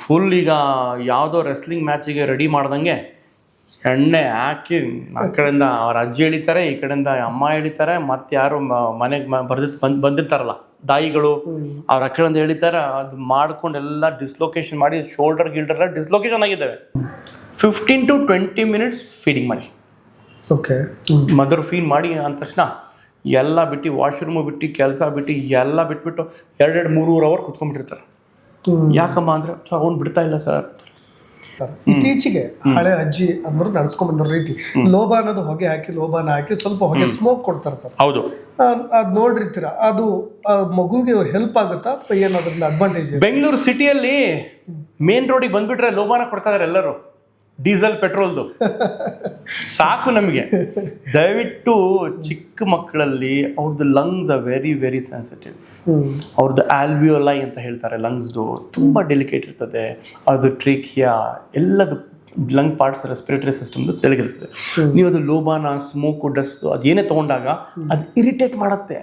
Full ಈಗ ಯಾವುದೋ wrestling ಮ್ಯಾಚಿಗೆ ready ಮಾಡ್ದಂಗೆ ಎಣ್ಣೆ ಹಾಕಿ ಆ ಕಡೆಯಿಂದ ಅವ್ರ ಅಜ್ಜಿ ಎಳಿತಾರೆ ಈ ಕಡೆಯಿಂದ ಅಮ್ಮ ಎಳಿತಾರೆ ಮತ್ತೆ ಯಾರು ಮನೆಗೆ ಬರ್ದಿತ್ ಬಂದ್ ಬಂದಿರ್ತಾರಲ್ಲ ದಾಯಿಗಳು ಅವ್ರ ಆ ಕಡೆಯಿಂದ ಎಳಿತಾರೆ ಅದು ಮಾಡ್ಕೊಂಡು ಎಲ್ಲ ಡಿಸ್ಲೊಕೇಶನ್ ಮಾಡಿ ಶೋಲ್ಡರ್ ಗಿಲ್ಡರ್ ಎಲ್ಲ ಡಿಸ್ಲೊಕೇಶನ್ ಆಗಿದ್ದಾವೆ. Fifteen to twenty minutes feeding ಮಾಡಿ. ಓಕೆ ಮದರ್ ಫೀಡ್ ಮಾಡಿ ಅಂದ ತಕ್ಷಣ ಎಲ್ಲ ಬಿಟ್ಟು ವಾಶ್ರೂಮು ಬಿಟ್ಟು ಕೆಲಸ ಬಿಟ್ಟು ಎಲ್ಲ ಬಿಟ್ಬಿಟ್ಟು ಎರಡೆರಡು ಮೂರು ಮೂರು ಅವರ್ ಕುತ್ಕೊಂಡ್ಬಿಟ್ಟಿರ್ತಾರೆ. ಯಾಕಮ್ಮ ಅಂದ್ರೆ ಅವ್ನು ಬಿಡ್ತಾ ಇಲ್ಲ ಸರ್. ಇತ್ತೀಚೆಗೆ ಹಳೆ ಅಜ್ಜಿ ಅಂದ್ರು ನಡ್ಸ್ಕೊಂಡ್ ಬಂದಿರೋ ರೀತಿ ಲೋಬ ಅನ್ನೋದು ಹೊಗೆ ಹಾಕಿ ಲೋಬಾನ ಹಾಕಿ ಸ್ವಲ್ಪ ಹೊಗೆ ಸ್ಮೋಕ್ ಕೊಡ್ತಾರೆ ಸರ್. ಹೌದು. ಅದ್ ನೋಡಿರ್ತೀರ ಅದು ಮಗುಗೆ ಹೆಲ್ಪ್ ಆಗುತ್ತಾ ಅಥವಾ ಏನಾದ್ರಿಂದ ಅಡ್ವಾಂಟೇಜ್ ಬೆಂಗಳೂರು ಸಿಟಿಯಲ್ಲಿ ಮೇನ್ ರೋಡಿಗೆ ಬಂದ್ಬಿಟ್ರೆ ಲೋಬಾನ ಕೊಡ್ತಾ ಇದಾರೆ ಎಲ್ಲರೂ. ಡೀಸೆಲ್ ಪೆಟ್ರೋಲ್ದು. ಸಾಕು ನಮಗೆ. ದಯವಿಟ್ಟು ಚಿಕ್ಕ ಮಕ್ಕಳಲ್ಲಿ ಅವ್ರದ್ದು lungs uh very very sensitive ಅವ್ರದ್ದು ಆಲ್ವಿಯೋಲೈ ಅಂತ ಹೇಳ್ತಾರೆ ಲಂಗ್ಸ್ದು ತುಂಬ ಡೆಲಿಕೇಟ್ ಇರ್ತದೆ. ಅದು ಟ್ರೀಕಿಯಾ ಎಲ್ಲದು ಲಂಗ್ ಪಾರ್ಟ್ಸ್ ರೆಸ್ಪಿರೇಟರಿ ಸಿಸ್ಟಮ್ದು ತೆಳಗಿರ್ತದೆ. ನೀವು ಅದು ಲೋಬಾನ ಸ್ಮೋಕು ಡಸ್ಟ್ ಅದೇನೇ ತಗೊಂಡಾಗ ಅದು ಇರಿಟೇಟ್ ಮಾಡುತ್ತೆ.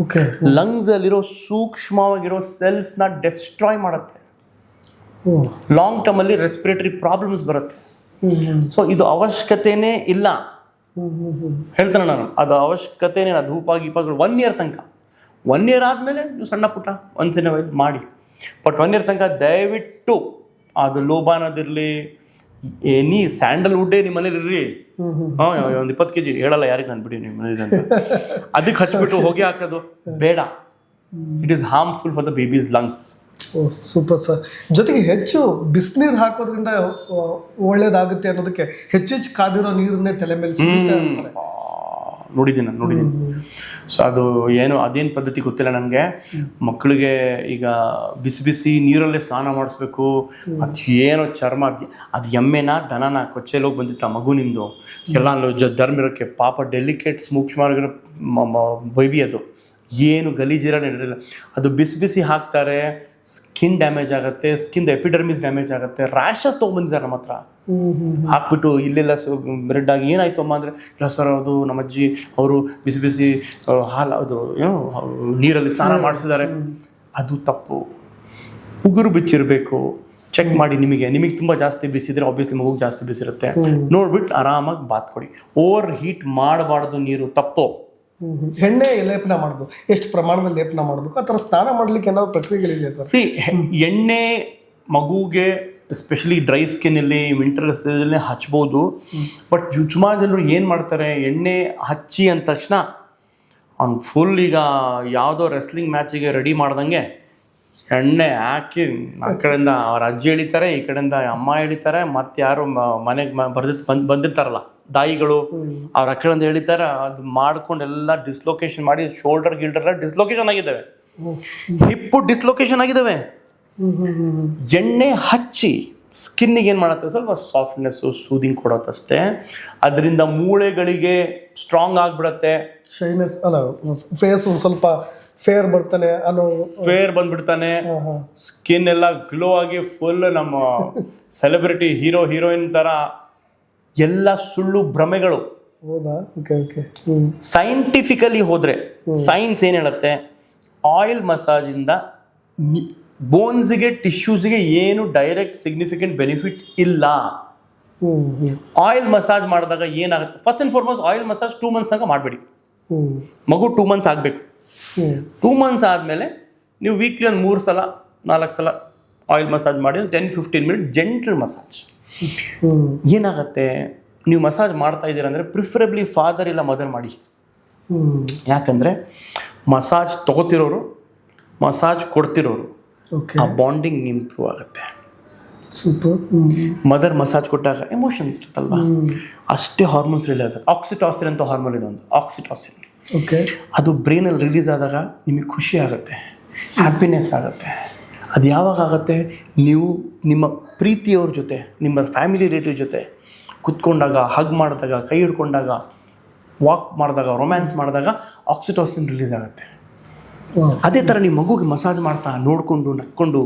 ಓಕೆ ಲಂಗ್ಸ್ ಅಲ್ಲಿರೋ ಸೂಕ್ಷ್ಮವಾಗಿರೋ ಸೆಲ್ಸ್ನ ಡೆಸ್ಟ್ರಾಯ್ ಮಾಡುತ್ತೆ. ಲಾಂಗ್ ಟರ್ಮ್ ಅಲ್ಲಿ ರೆಸ್ಪಿರೇಟರಿ ಪ್ರಾಬ್ಲಮ್ಸ್ ಬರುತ್ತೆ. ಸೊ ಇದು ಅವಶ್ಯಕತೆನೇ ಇಲ್ಲ. ಹೇಳ್ತಾನೆ ನಾನು ಅದು ಅವಶ್ಯಕತೆನೇ ಅದು ಧೂಪ ಗೀಪಗಳು ಒನ್ ಇಯರ್ ತನಕ. ಒನ್ ಇಯರ್ ಆದಮೇಲೆ ನೀವು ಸಣ್ಣ ಪುಟ್ಟ ಒಂದ್ಸಲ ಮಾಡಿ. ಬಟ್ ಒನ್ ಇಯರ್ ತನಕ ದಯವಿಟ್ಟು ಅದು ಲೋಬಾನದಿರಲಿ ಎನಿ ಸ್ಯಾಂಡಲ್ವುಡ್ಡೇ ನಿಮ್ಮ ಮನೇಲಿ ಇರ್ರಿ ಹಾಂ ಒಂದು ಇಪ್ಪತ್ತು ಕೆ ಜಿ ಹೇಳಲ್ಲ ಯಾರಿಗೆ ನಾನು ಬಿಡಿ ನಿಮ್ಮ ಮನೇಲಿ ಅಂತ. ಅದಕ್ಕೆ ಹಚ್ಚಿಬಿಟ್ಟು ಹೊಗೆ ಹಾಕೋದು ಬೇಡ. It is harmful for the babies lungs super sir ಜೊತೆಗೆ ಹೆಚ್ಚು ಬಿಸಿನೀರು ಹಾಕೋದ್ರಿಂದ ಒಳ್ಳೇದಾಗುತ್ತೆ ಅನ್ನೋದಕ್ಕೆ ಹೆಚ್ಚೆಚ್ಚು ಕಾದಿರೋ ನೀರನ್ನೇ ತಲೆ ಮೇಲೆ ನೋಡಿದ್ದೀನಿ ನಾನು ನೋಡಿದ್ದೀನಿ ಸೊ ಅದು ಏನು ಅದೇನು ಪದ್ಧತಿ ಗೊತ್ತಿಲ್ಲ ನನಗೆ. ಮಕ್ಕಳಿಗೆ ಈಗ ಬಿಸಿ ಬಿಸಿ ನೀರಲ್ಲೇ ಸ್ನಾನ ಮಾಡಿಸ್ಬೇಕು. ಅದು ಏನೋ ಚರ್ಮ ಅದು ಅದು ಎಮ್ಮೆನ ದನನ ಕೊಚ್ಚೆಲಿ ಹೋಗಿ ಬಂದಿತ್ತು ಆ ಮಗು ನಿಮ್ಮದು ಎಲ್ಲ ಧರ್ಮ ಇರೋಕ್ಕೆ ಪಾಪ ಡೆಲಿಕೇಟ್ ಸ್ಮೂಕ್ಷ್ಮಾರ್ಗ ಬೈಬಿ ಅದು. ಏನು ಗಲೀಜಿರ ನಡೆದಿಲ್ಲ ಅದು ಬಿಸಿ ಬಿಸಿ ಹಾಕ್ತಾರೆ ಸ್ಕಿನ್ ಡ್ಯಾಮೇಜ್ ಆಗುತ್ತೆ ಸ್ಕಿನ್ ಎಪಿಡರ್ಮಿಸ್ ಡ್ಯಾಮೇಜ್ ಆಗುತ್ತೆ ರ್ಯಾಷಸ್ ತೊಗೊಂಬಂದಿದ್ದಾರೆ ನಮ್ಮ ಹತ್ರ. ಹಾಕ್ಬಿಟ್ಟು ಇಲ್ಲೆಲ್ಲ ಬ್ರೆಡ್ ಆಗಿ ಏನಾಯ್ತು ಅಮ್ಮ ಅಂದರೆ ಇಲ್ಲ ಸರ್ ಅದು ನಮ್ಮ ಅಜ್ಜಿ ಅವರು ಬಿಸಿ ಬಿಸಿ ಹಾಲು ಅದು ಏನು ನೀರಲ್ಲಿ ಸ್ನಾನ ಮಾಡಿಸಿದ್ದಾರೆ. ಅದು ತಪ್ಪು. ಉಗುರು ಬಿಚ್ಚಿರಬೇಕು. ಚೆಕ್ ಮಾಡಿ ನಿಮಗೆ. ನಿಮಗೆ ತುಂಬ ಜಾಸ್ತಿ ಬಿಸಿದ್ರೆ ಆಬ್ವಿಯಸ್ಲಿ ಮಗುಗೆ ಜಾಸ್ತಿ ಬಿಸಿರುತ್ತೆ. ನೋಡ್ಬಿಟ್ಟು ಆರಾಮಾಗಿ ಬಾತ್ ಕೊಡಿ. ಓವರ್ ಹೀಟ್ ಮಾಡಬಾರ್ದು ನೀರು. ತಪ್ಪು. ಎಣ್ಣೆ ಲೇಪನ ಮಾಡೋದು. ಎಷ್ಟು ಪ್ರಮಾಣದಲ್ಲಿ ಲೇಪನ ಮಾಡಬೇಕು? ಆ ಥರ ಸ್ನಾನ ಮಾಡಲಿಕ್ಕೆ ಏನಾದ್ರು ಪ್ರಕ್ರಿಯೆಗಳಿದೆಯಾ ಸರ್? ಸಿ ಎಣ್ಣೆ ಮಗುಗೆ ಎಸ್ಪೆಷಲಿ ಡ್ರೈ ಸ್ಕಿನ್ನಲ್ಲಿ ವಿಂಟರ್ ಅಲ್ಲಿ ಹಚ್ಬೋದು. ಬಟ್ ಜುಜ್ಮಾ ಜನರು ಏನು ಮಾಡ್ತಾರೆ? ಎಣ್ಣೆ ಹಚ್ಚಿ ಅಂದ ತಕ್ಷಣ, ಅವ್ನು ಫುಲ್ ಈಗ ಯಾವುದೋ ರೆಸ್ಲಿಂಗ್ ಮ್ಯಾಚಿಗೆ ರೆಡಿ ಮಾಡ್ದಂಗೆ ಎಣ್ಣೆ ಹಾಕಿ ಆ ಕಡೆಯಿಂದ ಅವ್ರ ಅಜ್ಜಿ ಎಳಿತಾರೆ ಈ ಕಡೆಯಿಂದ ಅಮ್ಮ ಎಳಿತಾರೆ ಮತ್ತೆ ಯಾರು ಮನೆಗೆ ಬರ್ದಿತ್ ಬಂದ್ ಬಂದಿರ್ತಾರಲ್ಲ ದಾಯಿಗಳು ಅವ್ರ ಆ ಕಡೆಯಿಂದ ಎಳಿತಾರೆ ಅದು ಮಾಡ್ಕೊಂಡು ಎಲ್ಲ ಡಿಸ್ಲೊಕೇಶನ್ ಮಾಡಿ ಶೋಲ್ಡರ್ ಗಿಲ್ಡರ್ ಎಲ್ಲ ಡಿಸ್ಲೊಕೇಶನ್ ಆಗಿದ್ದಾವೆ. ಹಿಪ್ಪು ಡಿಸ್ಲೊಕೇಶನ್ ಆಗಿದ್ದಾವೆ. ಎಣ್ಣೆ ಹಚ್ಚಿ ಸ್ಕಿನ್ನಿಗೆ ಏನು ಮಾಡುತ್ತೆ ಸ್ವಲ್ಪ ಸಾಫ್ಟ್ನೆಸ್ಸು ಸೂದಿಂಗ್ ಕೊಡತ್ತಷ್ಟೇ. ಅದರಿಂದ ಮೂಳೆಗಳಿಗೆ ಸ್ಟ್ರಾಂಗ್ ಆಗಿಬಿಡತ್ತೆ. ಶೈನೆಸ್ ಅಲ್ಲ ಫೇಸು ಸ್ವಲ್ಪ ಫೇರ್ ಬರ್ತಾನೆ ಅನ್ನೋ ಫೇರ್ ಬಂದ್ಬಿಡ್ತಾನೆ. ಸ್ಕಿನ್ ಎಲ್ಲ ಗ್ಲೋ ಆಗಿ ಫುಲ್ ನಮ್ಮ ಸೆಲೆಬ್ರಿಟಿ ಹೀರೋ ಹೀರೋಯಿನ್ ತರ ಎಲ್ಲ ಸುಳ್ಳು ಭ್ರಮೆಗಳು. ಹೌದಾ? ಓಕೆ ಓಕೆ ಸೈಂಟಿಫಿಕಲಿ ಹೋದ್ರೆ ಸೈನ್ಸ್ ಏನು ಹೇಳುತ್ತೆ? ಆಯಿಲ್ ಮಸಾಜಿಂದ ಬೋನ್ಸ್ಗೆ ಟಿಶ್ಯೂಸ್ಗೆ ಏನು ಡೈರೆಕ್ಟ್ ಸಿಗ್ನಿಫಿಕೆಂಟ್ ಬೆನಿಫಿಟ್ ಇಲ್ಲ. ಆಯಿಲ್ ಮಸಾಜ್ ಮಾಡಿದಾಗ ಏನಾಗುತ್ತೆ? First and foremost oil massage two months ತನಕ ಮಾಡಬೇಡಿ. ಮಗು ಟೂ ಮಂತ್ಸ್ ಆಗಬೇಕು. ಟೂ ಮಂತ್ಸ್ ಆದಮೇಲೆ ನೀವು ವೀಕ್ಲಿ ಒಂದು ಮೂರು ಸಲ ನಾಲ್ಕು ಸಲ ಆಯಿಲ್ ಮಸಾಜ್ ಮಾಡಿ ten fifteen minute gentle massage ಏನಾಗುತ್ತೆ? ನೀವು ಮಸಾಜ್ ಮಾಡ್ತಾ ಇದ್ದೀರ ಅಂದರೆ ಪ್ರಿಫರೇಬ್ಲಿ ಫಾದರ್ ಇಲ್ಲ ಮದರ್ ಮಾಡಿ. ಯಾಕಂದರೆ ಮಸಾಜ್ ತಗೋತಿರೋರು ಮಸಾಜ್ ಕೊಡ್ತಿರೋರು ಓಕೆ ಆ ಬಾಂಡಿಂಗ್ ಇಂಪ್ರೂವ್ ಆಗುತ್ತೆ. ಸೂಪರ್ ಮದರ್ ಮಸಾಜ್ ಕೊಟ್ಟಾಗ ಎಮೋಷನ್ಸ್ ಇರುತ್ತಲ್ವಾ? ಅಷ್ಟೇ ಹಾರ್ಮೋನ್ಸ್ ರಿಲೀಸ್ ಆಕ್ಸಿಟಾಸಿನ್ ಅಂತ ಹಾರ್ಮೋನ್ ಇದೆ ಒಂದು. ಆಕ್ಸಿಟಾಸಿನ್ ಓಕೆ ಅದು ಬ್ರೈನಲ್ಲಿ ರಿಲೀಸ್ ಆದಾಗ ನಿಮಗೆ ಖುಷಿ ಆಗುತ್ತೆ ಹ್ಯಾಪಿನೆಸ್ ಆಗುತ್ತೆ. ಅದು ಯಾವಾಗ ಆಗುತ್ತೆ? ನೀವು ನಿಮ್ಮ ಪ್ರೀತಿಯವ್ರ ಜೊತೆ ನಿಮ್ಮ ಫ್ಯಾಮಿಲಿ ರಿಲೇಟಿವ್ ಜೊತೆ ಕುತ್ಕೊಂಡಾಗ ಹಗ್ ಮಾಡಿದಾಗ ಕೈ ಹಿಡ್ಕೊಂಡಾಗ ವಾಕ್ ಮಾಡಿದಾಗ ರೊಮ್ಯಾನ್ಸ್ ಮಾಡಿದಾಗ ಆಕ್ಸಿಟೋಸಿನ್ ರಿಲೀಸ್ ಆಗುತ್ತೆ. ಅದೇ ಥರ ನೀವು ಮಗುಗೆ ಮಸಾಜ್ ಮಾಡ್ತಾ ನೋಡಿಕೊಂಡು ನಕ್ಕೊಂಡು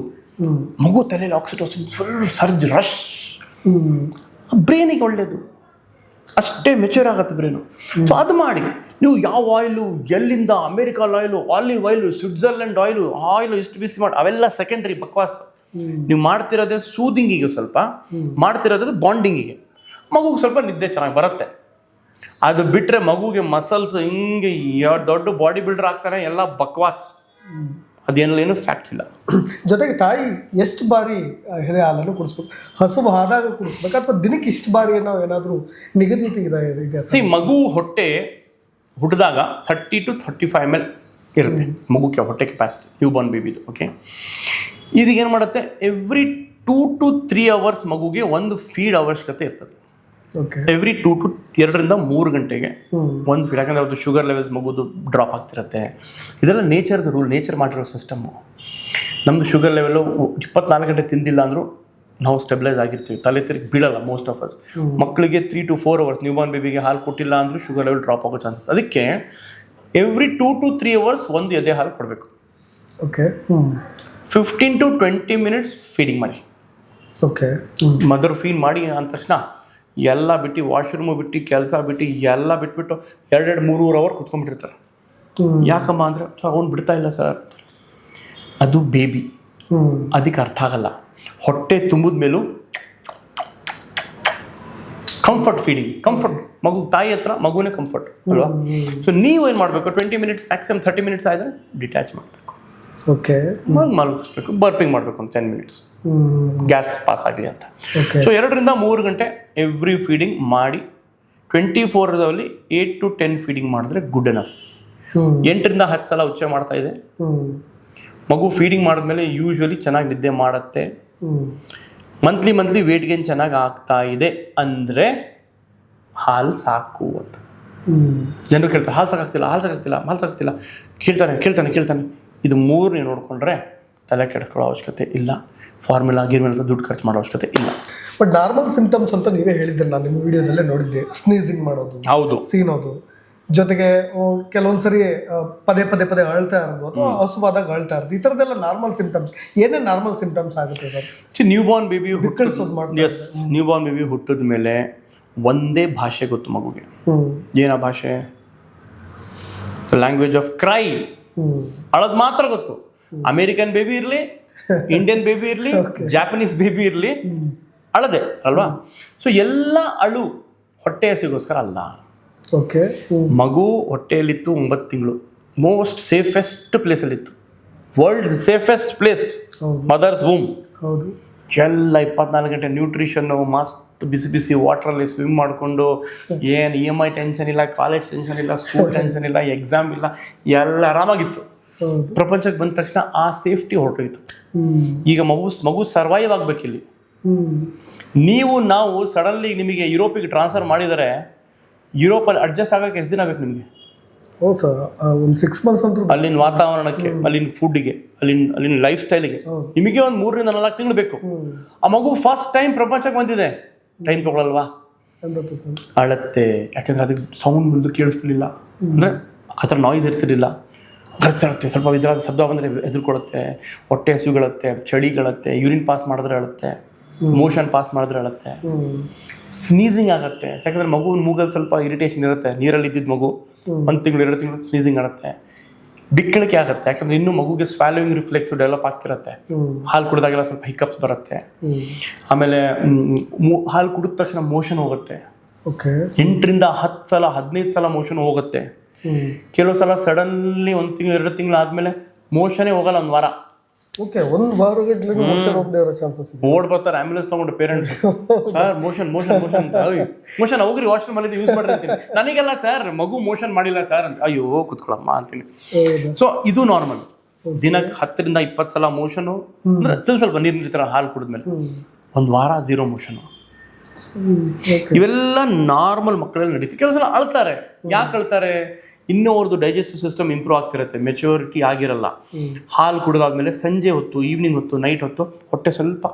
ಮಗು ತಲೆಯಲ್ಲಿ ಆಕ್ಸಿಟೋಸಿನ್ ಫುಲ್ ಸರ್ಜ್ ರಶ್ ಬ್ರೈನಿಗೆ ಒಳ್ಳೆಯದು ಅಷ್ಟೇ ಮೆಚೂರ್ ಆಗುತ್ತೆ ಬ್ರೈನು ಸೊ ಅದು ಮಾಡಿ. ನೀವು ಯಾವ ಆಯಿಲು ಎಲ್ಲಿಂದ American oil olive oil Switzerland oil oil ಇಷ್ಟು ಬಿಸಿ ಮಾಡಿ ಅವೆಲ್ಲ ಸೆಕೆಂಡ್ರಿ ಬಕ್ವಾಸ್. ನೀವು ಮಾಡ್ತಿರೋದೇ ಸೂದಿಂಗಿಗೆ ಸ್ವಲ್ಪ ಮಾಡ್ತಿರೋದೇ ಬಾಂಡಿಂಗಿಗೆ ಮಗುಗೆ ಸ್ವಲ್ಪ ನಿದ್ದೆ ಚೆನ್ನಾಗಿ ಬರುತ್ತೆ. ಅದು ಬಿಟ್ಟರೆ ಮಗುಗೆ ಮಸಲ್ಸ್ ಹಿಂಗೆ ದೊಡ್ಡ ಬಾಡಿ ಬಿಲ್ಡರ್ ಆಗ್ತಾನೆ ಎಲ್ಲ ಬಕ್ವಾಸ್. ಅದೇನಲ್ಲೇನು ಫ್ಯಾಕ್ಟ್ಸ್ ಇಲ್ಲ. ಜೊತೆಗೆ ತಾಯಿ ಎಷ್ಟು ಬಾರಿ ಎದೆ ಹಾಲನ್ನು ಕುಡಿಸ್ಬೇಕು? ಹಸುವು ಆದಾಗ ಕುಡಿಸ್ಬೇಕು? ಅಥವಾ ದಿನಕ್ಕೆ ಇಷ್ಟು ಬಾರಿ ನಾವು ಏನಾದರೂ ನಿಗದಿತ ಇದೆ ಸಿ ಮಗು ಹೊಟ್ಟೆ ಹುಟ್ಟಿದಾಗ thirty to thirty five ML L ಇರುತ್ತೆ ಮಗುಕ್ಕೆ ಹೊಟ್ಟೆ ಕೆಪಾಸಿಟಿ ನ್ಯೂ ಬಾರ್ನ್ ಬೇಬಿದು ಓಕೆ ಇದೀಗೇನು ಮಾಡುತ್ತೆ? Every two to three hours ಮಗುಗೆ ಒಂದು ಫೀಡ್ ಅವಶ್ಯಕತೆ ಇರ್ತದೆ. ಓಕೆ ಎವ್ರಿ ಟೂ ಟು ಎರಡರಿಂದ ಮೂರು ಗಂಟೆಗೆ ಒಂದು ಫೀಡ್ ಯಾಕಂದ್ರೆ ಅದು ಶುಗರ್ ಲೆವೆಲ್ಸ್ ಮಗುದು ಡ್ರಾಪ್ ಆಗ್ತಿರುತ್ತೆ. ಇದೆಲ್ಲ ನೇಚರ್ದು ರೂಲ್ ನೇಚರ್ ಮಾಡಿರೋ ಸಿಸ್ಟಮ್ಮು ನಮ್ಮದು ಶುಗರ್ ಲೆವೆಲ್ಲು ಇಪ್ಪತ್ನಾಲ್ಕು ಗಂಟೆ ತಿಂದಿಲ್ಲ ಅಂದರೂ ನಾವು ಸ್ಟೆಬಿಲೈಸ್ ಆಗಿರ್ತೀವಿ. ತಲೆ ತಿರುಗಿ ಬೀಳಲ್ಲ ಮೋಸ್ಟ್ ಆಫ್ ಅಸ್ ಮಕ್ಕಳಿಗೆ three to four hours newborn ಬೇಬಿಗೆ ಹಾಲು ಕೊಟ್ಟಿಲ್ಲ ಅಂದರೂ ಶುಗರ್ ಲೆವೆಲ್ ಡ್ರಾಪ್ ಆಗೋ ಚಾನ್ಸಸ್ ಅದಕ್ಕೆ every two to three hours ಒಂದು ಎದೆ ಹಾಲು ಕೊಡಬೇಕು. Okay fifteen to twenty minutes feeding ಮಾಡಿ. ಓಕೆ ಮದರ್ ಫೀಡ್ ಮಾಡಿ ಅಂದ ತಕ್ಷಣ ಎಲ್ಲ ಬಿಟ್ಟು ವಾಶ್ರೂಮು ಬಿಟ್ಟು ಕೆಲಸ ಬಿಟ್ಟು ಎಲ್ಲ ಬಿಟ್ಬಿಟ್ಟು ಎರಡೆರಡು ಮೂರು ಮೂರು ಅವರ್ ಕುತ್ಕೊಂಡ್ಬಿಟ್ಟಿರ್ತಾರೆ. ಯಾಕಮ್ಮ ಅಂದರೆ ಸರ್ ಅವ್ನು ಬಿಡ್ತಾ ಇಲ್ಲ ಸರ್. ಅದು ಬೇಬಿ ಅದಕ್ಕೆ ಅರ್ಥ ಆಗಲ್ಲ. ಹೊಟ್ಟೆ ತುಂಬಿದ ಮೇಲೂ ಕಂಫರ್ಟ್ ಫೀಡಿಂಗ್ ಕಂಫರ್ಟ್ ಮಗು ತಾಯಿ ಹತ್ರ ಮಗುನೇ ಕಂಫರ್ಟ್ ಅಲ್ವಾ? ಸೊ ನೀವು ಏನು ಮಾಡಬೇಕು? Twenty minutes maximum thirty minutes ಆದರೆ ಡಿಟ್ಯಾಚ್ ಮಾಡಬೇಕು. ಓಕೆ ಮಲಗಿಸ್ಬೇಕು ಬರ್ಪಿಂಗ್ ಮಾಡಬೇಕು ಒಂದು ಟೆನ್ ಮಿನಿಟ್ಸ್ ಗ್ಯಾಸ್ ಪಾಸ್ ಆಗಲಿ ಅಂತ. ಸೊ ಎರಡರಿಂದ ಮೂರು ಗಂಟೆ ಎವ್ರಿ ಫೀಡಿಂಗ್ ಮಾಡಿ ಟ್ವೆಂಟಿ ಫೋರ್ ಅವರ್ಸಲ್ಲಿ ಏಟ್ ಟು ಟೆನ್ ಫೀಡಿಂಗ್ ಮಾಡಿದ್ರೆ ಗುಡ್ ಎನಫ್ ಹ್ಮ್. ಎಂಟರಿಂದ ಹತ್ತು ಸಲ ಉಚ್ಚೆ ಮಾಡ್ತಾ ಇದೆ. ಮಗು ಫೀಡಿಂಗ್ ಮಾಡಿದ್ಮೇಲೆ ಯೂಶ್ವಲಿ ಚೆನ್ನಾಗಿ ನಿದ್ದೆ ಮಾಡುತ್ತೆ. ಮಂತ್ಲಿ ಮಂತ್ಲಿ ವೇಟ್ ಗೇನ್ ಚೆನ್ನಾಗಿ ಆಗ್ತಾ ಇದೆ ಅಂದರೆ ಹಾಲು ಸಾಕು ಅಂತ. ಜನರು ಕೇಳ್ತಾರೆ ಹಾಲು ಸಾಕಾಗ್ತಿಲ್ಲ ಹಾಲು ಸಾಕಾಗ್ತಿಲ್ಲ ಹಾಲು ಸಾಕಾಗ್ತಿಲ್ಲ. ಕೇಳ್ತಾನೆ ಕೇಳ್ತಾನೆ ಕೇಳ್ತಾನೆ. ಇದು ಮೂರು ನೀವು ನೋಡಿಕೊಂಡ್ರೆ ತಲೆ ಕೆಡಿಸ್ಕೊಳ್ಳೋ ಅವಶ್ಯಕತೆ ಇಲ್ಲ. ಫಾರ್ಮುಲಾ ಗಿರ್ಮಿಲ್ಲ ದುಡ್ಡು ಖರ್ಚು ಮಾಡೋ ಅವಶ್ಯಕತೆ ಇಲ್ಲ. ಬಟ್ ನಾರ್ಮಲ್ ಸಿಂಪ್ಟಮ್ಸ್ ಅಂತ ನೀವೇ ಹೇಳಿದ್ರಿ ನಾನು ನಿಮ್ಮ ವಿಡಿಯೋದಲ್ಲೇ ನೋಡಿದ್ದೆ. ಸ್ನೀಸಿಂಗ್ ಮಾಡೋದು ಹೌದು. ಸೀನೋದು. ಜೊತೆಗೆ ಕೆಲವೊಂದ್ಸರಿ ಪದೇ ಪದೇ ಪದೇ ಅಳ್ತಾ ಇರೋದು ಅಥವಾ ಹಸುವಾದಾಗ ಅಳ್ತಾ ಇರೋದು. ಈ ಥರದ್ದೆಲ್ಲ ನಾರ್ಮಲ್ ಸಿಂಟಮ್ಸ್ ಏನೇ ನಾರ್ಮಲ್ ಸಿಂಟಮ್ಸ್ ಆಗುತ್ತೆ ಸರ್? ನ್ಯೂ ಬಾರ್ನ್ ಬೇಬಿ ಬಿಕ್ಕಳಿಸೋದು ಮಾಡ್ತಾರೆ ಎಸ್ ನ್ಯೂ ಬಾರ್ನ್ ಬೇಬಿ ಹುಟ್ಟಿದ ಮೇಲೆ ಒಂದೇ ಭಾಷೆ ಗೊತ್ತು ಮಗುಗೆ. ಏನ ಭಾಷೆ? ಲ್ಯಾಂಗ್ವೇಜ್ ಆಫ್ ಕ್ರೈ ಅಳೋದು ಅಳದ್ ಮಾತ್ರ ಗೊತ್ತು. ಅಮೇರಿಕನ್ ಬೇಬಿ ಇರಲಿ ಇಂಡಿಯನ್ ಬೇಬಿ ಇರಲಿ ಜಾಪನೀಸ್ ಬೇಬಿ ಇರಲಿ ಅಳದೆ ಅಲ್ವಾ? ಸೊ ಎಲ್ಲ ಅಳು ಹೊಟ್ಟೆ ಹಸಿಗೋಸ್ಕರ ಅಲ್ಲ. Okay hmm. ಮಗು ಹೊಟ್ಟೆಯಲ್ಲಿತ್ತು ಒಂಬತ್ತು ತಿಂಗಳು. Most safest ಪ್ಲೇಸಲ್ಲಿತ್ತು world safest place mother's womb ಹೌದು. ಎಲ್ಲ ಇಪ್ಪತ್ನಾಲ್ಕು ಗಂಟೆ ನ್ಯೂಟ್ರಿಷನ್ನು ಮಸ್ತ್ ಬಿಸಿ ಬಿಸಿ ವಾಟ್ರಲ್ಲಿ ಸ್ವಿಮ್ ಮಾಡಿಕೊಂಡು ಏನು ಇ ಎಂ ಐ ಟೆನ್ಷನ್ ಇಲ್ಲ ಕಾಲೇಜ್ ಟೆನ್ಷನ್ ಇಲ್ಲ ಸ್ಕೂಲ್ ಟೆನ್ಷನ್ ಇಲ್ಲ ಎಕ್ಸಾಮ್ ಇಲ್ಲ ಎಲ್ಲ ಆರಾಮಾಗಿತ್ತು. ಪ್ರಪಂಚಕ್ಕೆ ಬಂದ ತಕ್ಷಣ ಆ ಸೇಫ್ಟಿ ಹೊರಟೋಯ್ತು. ಈಗ ಮಗು ಮಗು ಸರ್ವೈವ್ ಆಗಬೇಕಿಲ್ಲಿ. ಹ್ಮ್. ನೀವು ನಾವು ಸಡನ್ಲಿ ನಿಮಗೆ ಯುರೋಪಿಗೆ ಟ್ರಾನ್ಸ್ಫರ್ ಮಾಡಿದರೆ ಯುರೋಪಲ್ಲಿ ಅಡ್ಜಸ್ಟ್ ಆಗಕ್ಕೆ ಎಷ್ಟು ದಿನ ಬೇಕು ನಿಮಗೆ? ಹೌದು ಸರ್ ಒಂದು ಸಿಕ್ಸ್ ಮಂತ್ಸ್ ಅಂತ ಅಲ್ಲಿನ ವಾತಾವರಣಕ್ಕೆ ಅಲ್ಲಿನ ಫುಡ್ಗೆ ಅಲ್ಲಿನ ಅಲ್ಲಿನ ಲೈಫ್ ಸ್ಟೈಲಿಗೆ. ನಿಮಗೆ ಒಂದು ಮೂರರಿಂದ ನಾಲ್ಕು ತಿಂಗಳು ಬೇಕು. ಆ ಮಗು ಫಸ್ಟ್ ಟೈಮ್ ಪ್ರಪಂಚಕ್ಕೆ ಬಂದಿದೆ. ಟೈಮ್ ತಗೊಳಲ್ವಾ? ಅಳತ್ತೆ. ಯಾಕಂದ್ರೆ ಅದಕ್ಕೆ ಸೌಂಡ್ ಮುಂದೆ ಕೇಳಿಸ್ತಿರ್ಲಿಲ್ಲ. ಅಂದರೆ ಆ ಥರ ನಾಯ್ಸ್ ಇರ್ತಿರ್ಲಿಲ್ಲ. ಅಳತ್ತೆ ಸ್ವಲ್ಪ ಇದ್ರ ಶಬ್ದ ಬಂದರೆ ಎದುರ್ಕೊಳುತ್ತೆ ಹೊಟ್ಟೆ ಹಸುಗಳತ್ತೆ ಚಳಿಗಳತ್ತೆ ಯೂರಿನ್ ಪಾಸ್ ಮಾಡಿದ್ರೆ ಅಳುತ್ತೆ. ಮೋಷನ್ ಪಾಸ್ ಮಾಡಿದ್ರೆ ಅಳುತ್ತೆ. ಸ್ನೀಸಿಂಗ್ ಆಗುತ್ತೆ. ಯಾಕಂದ್ರೆ ಮಗು ಮೂಗಲ್ಲಿ ಸ್ವಲ್ಪ ಇರಿಟೇಷನ್ ಇರುತ್ತೆ. ನೀರಲ್ಲಿ ಇದ್ದಿದ್ದ ಮಗು ಒಂದು ತಿಂಗಳು ಎರಡು ತಿಂಗಳು ಸ್ನೀಸಿಂಗ್ ಆಗುತ್ತೆ. ಬಿಕ್ಕಳಿಕೆ ಆಗುತ್ತೆ. ಯಾಕಂದ್ರೆ ಇನ್ನೂ ಮಗುಗೆ ಸ್ವಾಲೋವಿಂಗ್ ರಿಫ್ಲೆಕ್ಸ್ ಡೆವಲಪ್ ಆಗ್ತಿರುತ್ತೆ. ಹಾಲು ಕುಡಿದಾಗೆಲ್ಲ ಸ್ವಲ್ಪ ಹಿಕಪ್ಸ್ ಬರುತ್ತೆ. ಆಮೇಲೆ ಹಾಲು ಕುಡಿದ ತಕ್ಷಣ ಮೋಷನ್ ಹೋಗುತ್ತೆ. ಎಂಟರಿಂದ ಹತ್ತು ಸಲ ಹದಿನೈದು ಸಲ ಮೋಷನ್ ಹೋಗುತ್ತೆ. ಕೆಲವು ಸಲ ಸಡನ್ಲಿ ಒಂದು ತಿಂಗಳು ಎರಡು ತಿಂಗಳು ಆದಮೇಲೆ ಮೋಷನೇ ಹೋಗಲ್ಲ ಒಂದು ವಾರ. ಓಕೆ ಒಂದು ವಾರ ಗಂಟ್ಲೆ ಮೋಷನ್ ಹೋಗದೆ ಇರೋ ಚಾನ್ಸಸ್ ಇದೆ. ಓಡ್ ಬರ್ತಾರೆ ಆಂಬ್ಯುಲೆನ್ಸ್ ತಗೊಂಡು parents sir motion motion motion ಅಂತ. ಮೋಷನ್ ಹೋಗ್ರಿ ವಾಶ್ರೂಮ್ ಅಲ್ಲಿ ಯೂಸ್ ಮಾಡ್ರಿ ಅಂತೀನಿ. ನನಗೆಲ್ಲ ಸರ್ ಮಗು ಮೋಷನ್ ಮಾಡಿಲ್ಲ ಸರ್ ಅಂತ. ಅಯ್ಯೋ ಕುತ್ಕೊಳಮ್ಮ ಅಂತೀನಿ. ಸೊ ಇದು ನಾರ್ಮಲ್ ದಿನಕ್ಕೆ ಹತ್ತರಿಂದ ಇಪ್ಪತ್ತು ಸಲ ಮೋಷನು ಅಂದ್ರೆ ಸ್ವಲ್ಪ ಸ್ವಲ್ಪ ನೀರು ನೀರ್ತರ ಹಾಲು ಕುಡಿದ್ಮೇಲೆ. ಒಂದ್ ವಾರ ಝೀರೋ ಮೋಷನ್ ಇವೆಲ್ಲ ನಾರ್ಮಲ್ ಮಕ್ಕಳಲ್ಲಿ ನಡೀತಿ. ಕೆಲವು ಸಲ ಅಳ್ತಾರೆ. ಯಾಕೆ ಅಳ್ತಾರೆ? ಇನ್ನೂ ಅವ್ರದ್ದು ಡೈಜೆಸ್ಟಿವ್ ಸಿಸ್ಟಮ್ ಇಂಪ್ರೂವ್ ಆಗ್ತಿರುತ್ತೆ ಮೆಚುರಿಟಿ ಆಗಿರಲ್ಲ. ಹಾಲು ಕುಡಿದಾದ್ಮೇಲೆ ಸಂಜೆ ಹೊತ್ತು ಈವ್ನಿಂಗ್ ಹೊತ್ತು ನೈಟ್ ಹೊತ್ತು ಹೊಟ್ಟೆ ಸ್ವಲ್ಪ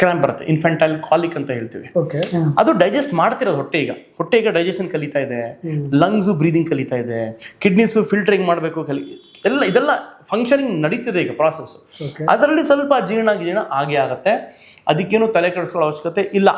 ಕ್ರ್ಯಾಂಪ್ ಬರುತ್ತೆ ಇನ್ಫೆಂಟೈಲ್ ಕಾಲಿಕ್ ಅಂತ ಹೇಳ್ತೀವಿ. ಓಕೆ ಅದು ಡೈಜೆಸ್ಟ್ ಮಾಡ್ತಿರೋದು ಹೊಟ್ಟೆ ಈಗ. ಹೊಟ್ಟೆ ಈಗ ಡೈಜೆಷನ್ ಕಲಿತಾ ಇದೆ ಲಂಗ್ಸು ಬ್ರೀದಿಂಗ್ ಕಲಿತಾ ಇದೆ ಕಿಡ್ನೀಸು ಫಿಲ್ಟರಿಂಗ್ ಮಾಡಬೇಕು ಕಲಿ ಎಲ್ಲ ಇದೆಲ್ಲ ಫಂಕ್ಷನಿಂಗ್ ನಡೀತಿದೆ ಈಗ ಪ್ರಾಸೆಸ್ ಅದರಲ್ಲಿ ಸ್ವಲ್ಪ ಜೀರ್ಣ ಜೀರ್ಣ ಆಗೇ ಆಗುತ್ತೆ. ಅದಕ್ಕೇನು ತಲೆ ಕೆಡಿಸ್ಕೊಳ್ಳೋ ಅವಶ್ಯಕತೆ ಇಲ್ಲ.